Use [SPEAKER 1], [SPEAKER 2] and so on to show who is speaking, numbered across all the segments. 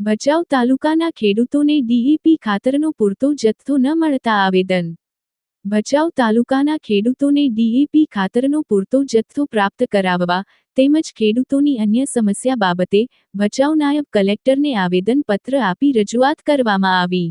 [SPEAKER 1] ભચાઉ તાલુકાના ખેડૂતોને ડીએપી ખાતરનો પૂરતો જથ્થો ન મળતા આવેદન. ભચાઉ તાલુકાના ખેડૂતોને ડીએપી ખાતરનો પૂરતો જથ્થો પ્રાપ્ત કરાવવા તેમજ ખેડૂતોની અન્ય સમસ્યા બાબતે ભચાઉ નાયબ કલેક્ટરને આવેદનપત્ર આપી રજૂઆત કરવામાં આવી.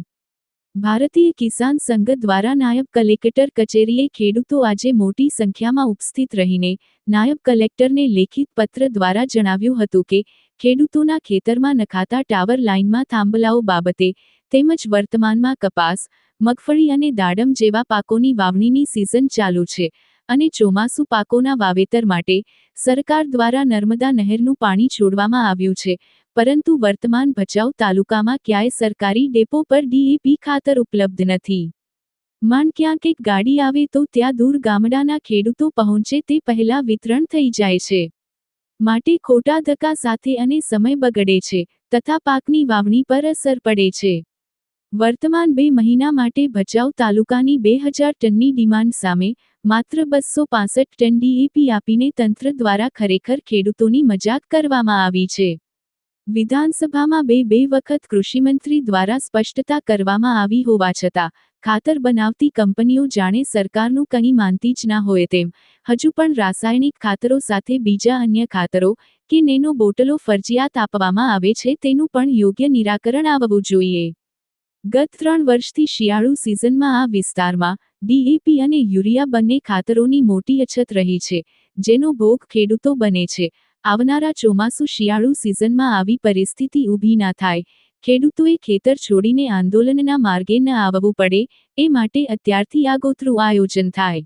[SPEAKER 1] ભારતીય કિસાન સંઘ દ્વારા નાયબ કલેક્ટર કચેરીએ ખેડૂતો આજે મોટી સંખ્યામાં ઉપસ્થિત રહીને નાયબ કલેક્ટરને લેખિત પત્ર દ્વારા જણાવ્યું હતું કે, ખેડૂતોના ખેતરમાં નખાતા ટાવર લાઇનમાં થાંભલાઓ બાબતે તેમજ વર્તમાનમાં કપાસ, મગફળી અને દાડમ જેવા પાકોની વાવણીની સિઝન ચાલુ છે અને ચોમાસુ પાકોના વાવેતર માટે સરકાર દ્વારા નર્મદા નહેરનું પાણી છોડવામાં આવ્યું છે. પરંતુ વર્તમાન ભચાઉ તાલુકામાં ક્યાંય સરકારી ડેપો પર ડીએપી ખાતર ઉપલબ્ધ નથી. માંડ ક્યાંક એક ગાડી આવે તો ત્યાં દૂર ગામડાના ખેડૂતો પહોંચે તે પહેલા વિતરણ થઈ જાય છે. માટે ખોટા ધક્કા સાથે અને સમય બગડે છે, તથા પાકની વાવણી પર અસર પડે છે. વર્તમાન બે મહિના માટે ભચાઉ તાલુકાની બે હજાર ટનની ડિમાન્ડ સામે માત્ર બસો પાસઠ ટન ડીએપી આપીને તંત્ર દ્વારા ખરેખર ખેડૂતોની મજાક કરવામાં આવી છે. વિધાનસભામાં બે બે વખત કૃષિમંત્રી દ્વારા સ્પષ્ટતા કરવામાં આવી હોવા છતાં, ખાતર બનાવતી કંપનીઓ જાણે સરકારનું કંઈ માનતી જ ના હોય તેમ, હજુ પણ રાસાયણિક ખાતરો સાથે બીજા અન્ય ખાતરો કે નેનો બોટલો ફરજિયાત આપવામાં આવે છે તેનું પણ યોગ્ય નિરાકરણ આવવું જોઈએ. ગત ત્રણ વર્ષથી શિયાળુ સિઝનમાં આ વિસ્તારમાં ડીએપી અને યુરિયા બંને ખાતરોની મોટી અછત રહી છે, જેનો ભોગ ખેડૂતો બને છે આવનારા ચોમાસુ શિયાળુ સિઝનમાં આવી પરિસ્થિતિ ઊભી ના થાય. ખેડૂતોએ ખેતર છોડીને આંદોલનના માર્ગે ન આવવું પડે, એ માટે અત્યારથી આગોતરું આયોજન થાય.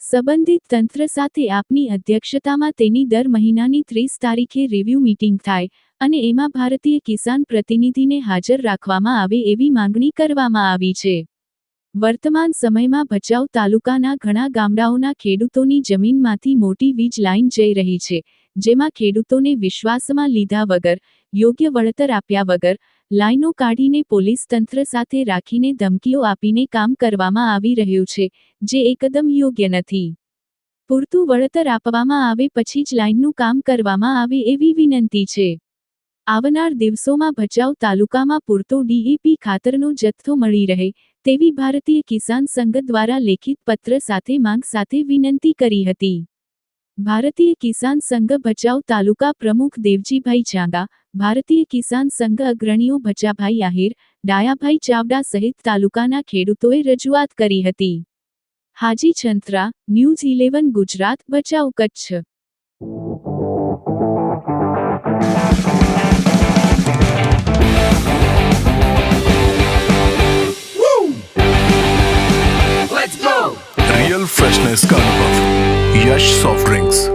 [SPEAKER 1] સંબંધિત તંત્ર સાથે આપની અધ્યક્ષતામાં તેની દર મહિનાની ત્રીસ તારીખે રિવ્યૂ મિટિંગ થાય અને એમાં ભારતીય કિસાન પ્રતિનિધિને હાજર રાખવામાં આવે એવી માંગણી કરવામાં આવી છે. વર્તમાન સમયમાં ભચાઉ તાલુકાના ઘણા ગામડાઓના ખેડૂતોની જમીનમાંથી મોટી વીજ લાઇન જઈ રહી છે. જેમાં ખેડૂતોને વિશ્વાસમાં લીધા વગર, યોગ્ય વળતર આપ્યા વગર લાઇનો કાઢીને પોલીસ તંત્ર સાથે રાખીને ધમકીઓ આપીને કામ કરવામાં આવી રહ્યું છે, જે એકદમ યોગ્ય નથી. પૂરતું વળતર આપવામાં આવે પછી જ લાઇનનું કામ કરવામાં આવે એવી વિનંતી છે. આવનાર દિવસોમાં ભચાઉ તાલુકામાં પૂરતો ડીએપી ખાતરનો જથ્થો મળી રહે, તેવી ભારતીય કિસાન સંઘ દ્વારા લેખિત પત્ર સાથે માંગ સાથે વિનંતી કરી હતી. ભારતીય કિસાન સંઘ ભચાઉ તાલુકા પ્રમુખ દેવજીભાઈ ચાંગા, ભારતીય કિસાન સંઘ અગ્રણીઓ ભચાભાઈ આહિર, ડાયાભાઈ ચાવડા સહિત તાલુકાના ખેડૂતોએ રજૂઆત કરી હતી. Haji Chhantra, news eleven Gujarat, Bhachau Kutch.
[SPEAKER 2] Real freshness का अनुभव यश सॉफ्ट ड्रिंक्स